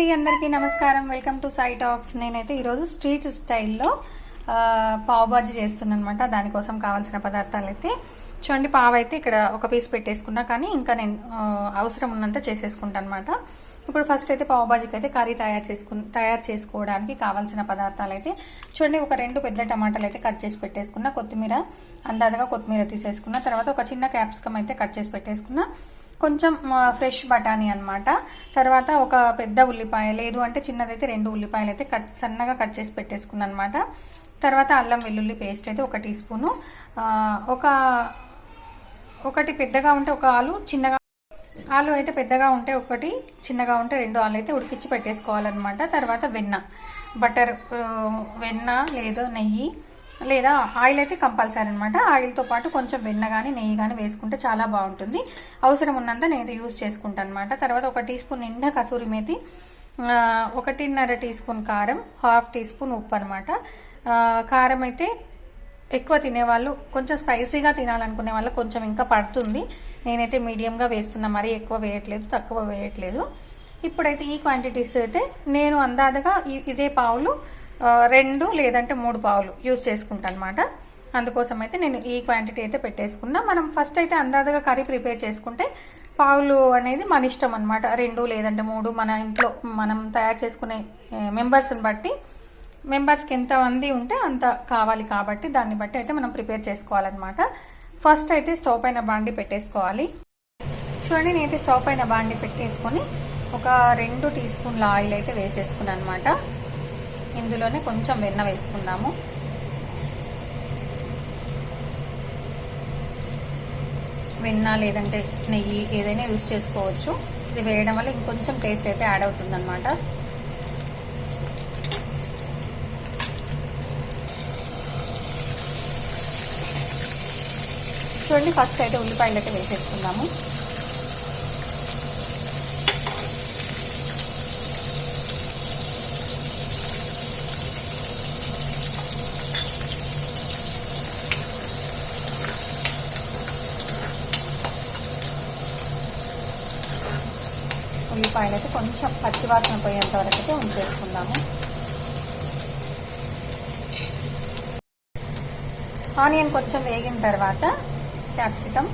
అండి అందరికీ నమస్కారం. Welcome to Sai talks. నేనైతే ఈరోజు స్ట్రీట్ స్టైల్లో పావుబాజీ పావ్ చేస్తున్నాను అనమాట దానికోసం కావాల్సిన పదార్థాలు అయితే చూడండి పావు అయితే ఇక్కడ ఒక పీస్ పెట్టేసుకున్నా కానీ ఇంకా నేను అవసరం ఉన్నంత చేసేసుకుంటాను అనమాట ఇప్పుడు ఫస్ట్ అయితే పావుబాజీకి అయితే కర్రీ తయారు చేసుకు తయారు చేసుకోవడానికి కావాల్సిన పదార్థాలు అయితే చూడండి ఒక రెండు పెద్ద టమాటాలు అయితే కట్ చేసి పెట్టేసుకున్నా కొత్తిమీర అందాజగా కొత్తిమీర తీసేసుకున్న తర్వాత ఒక చిన్న క్యాప్సికమ్ అయితే కట్ చేసి పెట్టేసుకున్నా కొంచెం ఫ్రెష్ బఠానీ అనమాట తర్వాత ఒక పెద్ద ఉల్లిపాయ లేదు అంటే చిన్నదైతే రెండు ఉల్లిపాయలు అయితే కట్ సన్నగా కట్ చేసి పెట్టేసుకున్నాను అనమాట తర్వాత అల్లం వెల్లుల్లి పేస్ట్ అయితే ఒక టీ స్పూను. ఒక ఒకటి పెద్దగా ఉంటే ఒక ఆలు చిన్నగా ఆలు అయితే పెద్దగా ఉంటే ఒకటి చిన్నగా ఉంటే రెండు ఆలు అయితే ఉడికించి పెట్టేసుకోవాలన్నమాట. తర్వాత వెన్న బటర్ వెన్న లేదు నెయ్యి లేదా ఆయిల్ అయితే కంపల్సరీ అనమాట ఆయిల్తో పాటు కొంచెం వెన్న కానీ నెయ్యి కానీ వేసుకుంటే చాలా బాగుంటుంది. అవసరం ఉన్నంత నేను యూజ్ చేసుకుంటాను అనమాట తర్వాత ఒక టీ స్పూన్ నిండా కసూరి మేతి ఒకటిన్నర టీ స్పూన్ కారం హాఫ్ టీ స్పూన్ ఉప్పు అనమాట కారం అయితే ఎక్కువ తినేవాళ్ళు కొంచెం స్పైసీగా తినాలనుకునే వాళ్ళు కొంచెం ఇంకా పడుతుంది. నేనైతే మీడియంగా వేస్తున్నా మరీ ఎక్కువ వేయట్లేదు తక్కువ వేయట్లేదు. ఇప్పుడైతే ఈ క్వాంటిటీస్ అయితే నేను అందాజగా ఇదే పావులు రెండు లేదంటే మూడు పావులు యూజ్ చేసుకుంటాను అనమాట అందుకోసం అయితే నేను ఈ క్వాంటిటీ అయితే పెట్టేసుకున్నా. మనం ఫస్ట్ అయితే అందాజగా కర్రీ ప్రిపేర్ చేసుకుంటే పావులు అనేది మన ఇష్టం అనమాట రెండు లేదంటే మూడు మన ఇంట్లో మనం తయారు చేసుకునే మెంబర్స్ని బట్టి మెంబర్స్కి ఎంతమంది ఉంటే అంత కావాలి కాబట్టి దాన్ని బట్టి అయితే మనం ప్రిపేర్ చేసుకోవాలన్నమాట. ఫస్ట్ అయితే స్టవ్ పైన బాండి పెట్టేసుకోవాలి. చూడండి నేనైతే స్టవ్ పైన బాండి పెట్టేసుకొని ఒక రెండు టీ స్పూన్ల ఆయిల్ అయితే వేసేసుకున్నాను అనమాట ఇందులోనే కొంచెం వెన్న వేసుకుందాము. వెన్న లేదంటే నెయ్యి ఏదైనా యూజ్ చేసుకోవచ్చు. ఇది వేయడం వల్ల ఇంకొంచెం టేస్ట్ అయితే యాడ్ అవుతుందన్నమాట. చూడండి ఫస్ట్ అయితే ఉల్లిపాయలు అయితే వేసేసుకుందాము. ఉల్లిపాయలు అయితే కొంచెం పచ్చివాసన పోయేంత వరకు అయితే ఉంచేసుకుందాము. ఆనియన్ కొంచెం వేగిన తర్వాత క్యాప్సికమ్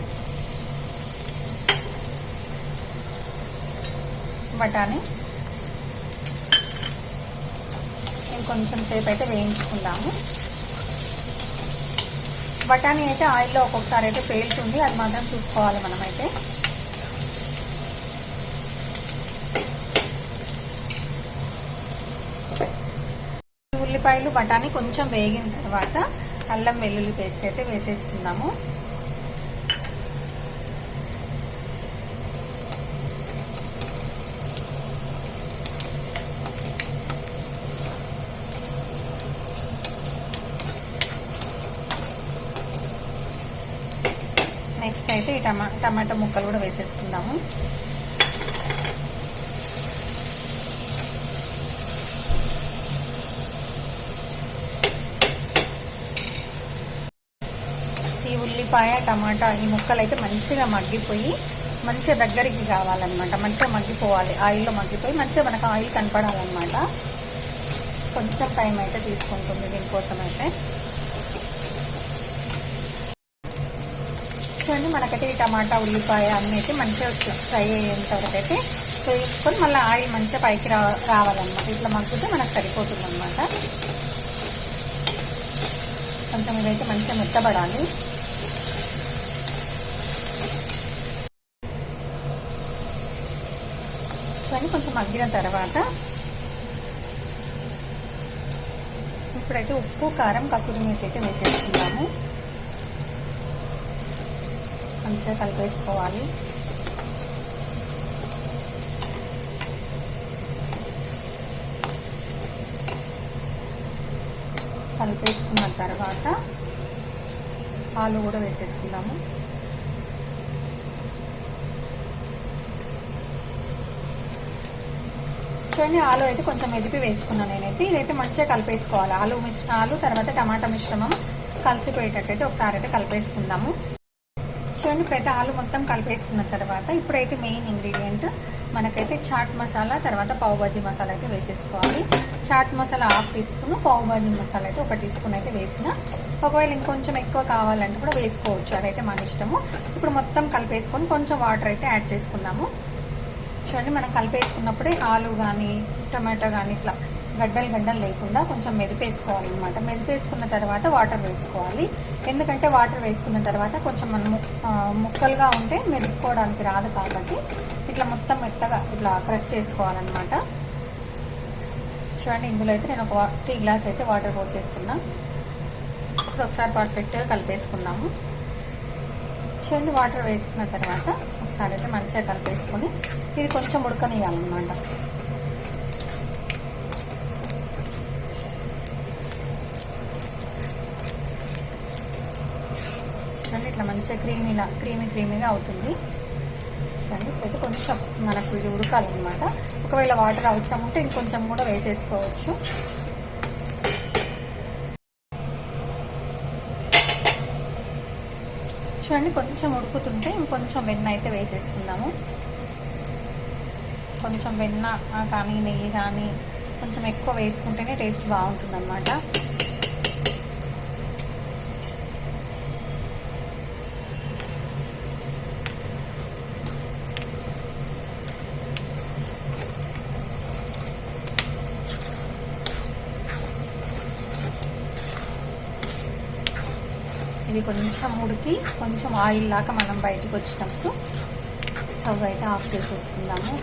బఠానీ ఇంకొంచెం సేపు అయితే వేయించుకుందాము. బఠానీ అయితే ఆయిల్లో ఒక్కొక్కసారి అయితే పేలుతుంది అది మాత్రం చూసుకోవాలి మనమైతే. ఉల్లిపాయలు బఠానీ కొంచెం వేగిన తర్వాత అల్లం వెల్లుల్లి పేస్ట్ అయితే వేసేసుకుందాము నెక్స్ట్ అయితే ఈ టమా టమాటా ముక్కలు కూడా వేసేసుకుందాము ఈ ఉల్లిపాయ టమాటా ఈ ముక్కలు అయితే మంచిగా మగ్గిపోయి మంచిగా దగ్గరికి కావాలన్నమాట. మంచిగా మగ్గిపోవాలి. ఆయిల్లో మగ్గిపోయి మంచిగా మనకు ఆయిల్ కనపడాలన్నమాట. కొంచెం టైం అయితే తీసుకుంటుంది దీనికోసం అయితే చూడండి మనకైతే ఈ టమాటా ఉల్లిపాయ అన్నీ అయితే మంచిగా ఫ్రై అయ్యేంత వరకు అయితే వేసుకొని మళ్ళీ ఆయిల్ మంచిగా పైకి రా రావాలన్నమాట. ఇట్లా మగ్గితే మనకు సరిపోతుంది అనమాట కొంచెం ఇదైతే మంచిగా మెత్తబడాలి. వేసుకొని కొంచెం మగ్గిన తర్వాత ఇప్పుడైతే ఉప్పు కారం కసూరి మేతి అయితే వేసేసుకుందాము. మంచిగా కలిపేసుకోవాలి. కలిపేసుకున్న తర్వాత ఆలు కూడా వేసేసుకుందాము. చూడండి ఆలు అయితే కొంచెం ఎదిపి వేసుకున్నాను నేనైతే. ఇదైతే మంచిగా కలిపేసుకోవాలి. ఆలు మిశ్ర ఆలు తర్వాత టమాటా మిశ్రమం కలిసిపోయేటట్టయితే ఒకసారి అయితే కలిపేసుకుందాము. చూడండి ఇప్పుడైతే ఆలు మొత్తం కలిపేసుకున్న తర్వాత ఇప్పుడైతే మెయిన్ ఇంగ్రీడియంట్ మనకైతే చాట్ మసాలా తర్వాత పావుబాజీ మసాలా అయితే వేసేసుకోవాలి. Chaat masala half teaspoon pav bhaji masala అయితే ఒక టీ స్పూన్ అయితే వేసిన. ఒకవేళ ఇంకొంచెం ఎక్కువ కావాలంటే కూడా వేసుకోవచ్చు. అదైతే మన ఇష్టము. ఇప్పుడు మొత్తం కలిపేసుకొని కొంచెం వాటర్ అయితే యాడ్ చేసుకుందాము. చూడండి మనం కలిపేసుకున్నప్పుడే ఆలు కానీ టమాటో కానీ ఇట్లా గడ్డలు గడ్డలు లేకుండా కొంచెం మెదిపేసుకోవాలన్నమాట మెదిపేసుకున్న తర్వాత వాటర్ వేసుకోవాలి. ఎందుకంటే వాటర్ వేసుకున్న తర్వాత కొంచెం మనం ముక్కలుగా ఉంటే మెదుపుకోవడానికి రాదు కాబట్టి ఇట్లా మొత్తం మెత్తగా ఇట్లా ప్రెస్ చేసుకోవాలన్నమాట. చూడండి ఇందులో అయితే నేను ఒక టీ గ్లాస్ అయితే వాటర్ పోసేస్తున్నా. ఇప్పుడు ఒకసారి పర్ఫెక్ట్గా కలిపేసుకున్నాము చెండు వాటర్ వేసుకున్న తర్వాత ఒకసారి అయితే మంచిగా కలిపేసుకొని ఇది కొంచెం ఉడకనియాలన్నమాట చూడండి ఇట్లా మంచిగా క్రీమీలా క్రీమీ క్రీమీగా అవుతుంది. చూడండి అయితే కొంచెం మనకు ఇది ఉడకాలన్నమాట. ఒకవేళ వాటర్ అవసరం ఉంటే ఇంకొంచెం కూడా వేసేసుకోవచ్చు. చూడండి కొంచెం ఉడుకుతుంటే ఇంకొంచెం వెన్న అయితే వేసేసుకుందాము. కొంచెం వెన్న కానీ నెయ్యి కానీ కొంచెం ఎక్కువ వేసుకుంటేనే టేస్ట్ బాగుంటుంది ఇది కొంచెం ఉడికి కొంచెం ఆయిల్ లాగా మనం బయటకు వచ్చినప్పుడు స్టవ్ అయితే ఆఫ్ చేసేసుకుందాము.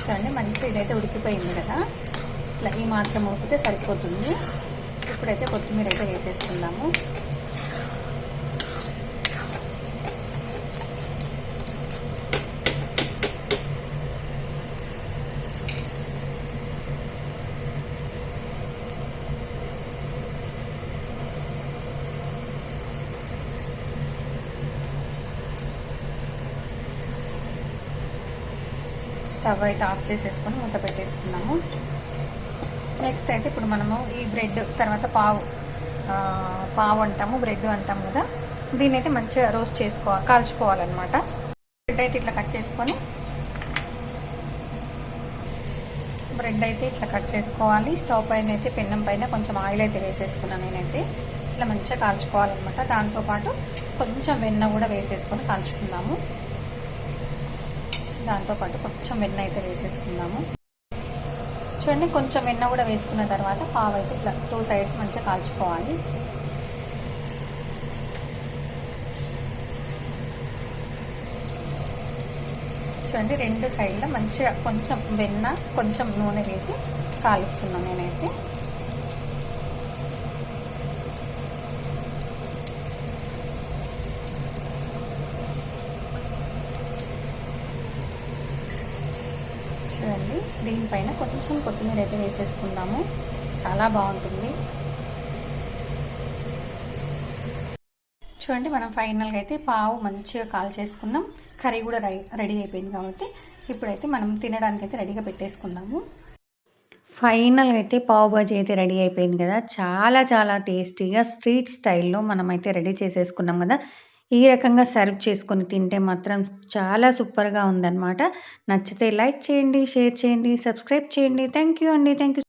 చూడండి మంచిగా ఇదైతే ఉడికిపోయింది కదా. ఇట్లా ఈ మాత్రం ఉడికితే సరిపోతుంది. ఇప్పుడైతే కొత్తిమీర అయితే వేసేసుకుందాము. స్టవ్ అయితే ఆఫ్ చేసేసుకొని మూత పెట్టేసుకున్నాము. నెక్స్ట్ అయితే ఇప్పుడు మనము ఈ బ్రెడ్ తర్వాత పావు పావు అంటాము బ్రెడ్ అంటాము కదా. దీన్ని అయితే మంచిగా రోస్ట్ చేసుకోవాలి కాల్చుకోవాలన్నమాట. బ్రెడ్ అయితే ఇట్లా కట్ చేసుకొని బ్రెడ్ అయితే ఇట్లా కట్ చేసుకోవాలి. స్టవ్ పైన అయితే పెన్నం పైన కొంచెం ఆయిల్ అయితే వేసేసుకున్నాను నేనైతే. ఇట్లా మంచిగా కాల్చుకోవాలన్నమాట. దాంతోపాటు కొంచెం వెన్న కూడా వేసేసుకొని కాల్చుకుందాము. దాంతోపాటు కొంచెం వెన్న అయితే వేసేసుకుందాము. చూడండి కొంచెం వెన్న కూడా వేసుకున్న తర్వాత పావు అయితే ఇట్లా టూ సైడ్స్ మంచిగా కాల్చుకోవాలి. చూడండి రెండు సైడ్లో మంచిగా కొంచెం వెన్న కొంచెం నూనె వేసి కాలుస్తున్నాను నేనైతే. చూడండి. దీనిపైన కొంచెం కొత్తిమీర అయితే వేసేసుకుందాము. చాలా బాగుంటుంది. చూడండి మనం ఫైనల్గా అయితే పావు మంచిగా కాల్ చేసుకున్నాం. కర్రీ కూడా రెడీ అయిపోయింది కాబట్టి ఇప్పుడైతే మనం తినడానికి అయితే రెడీగా పెట్టేసుకుందాము. ఫైనల్గా అయితే పావు బాజీ అయితే రెడీ అయిపోయింది కదా. చాలా చాలా టేస్టీగా స్ట్రీట్ స్టైల్లో మనం అయితే రెడీ చేసేసుకున్నాం కదా. ఈ రకంగా సర్వ్ చేసుకొని తింటే మాత్రం చాలా సూపర్గా ఉందన్నమాట. నచ్చితే లైక్ చేయండి షేర్ చేయండి సబ్స్క్రైబ్ చేయండి. థ్యాంక్ యూ అండి. Thank you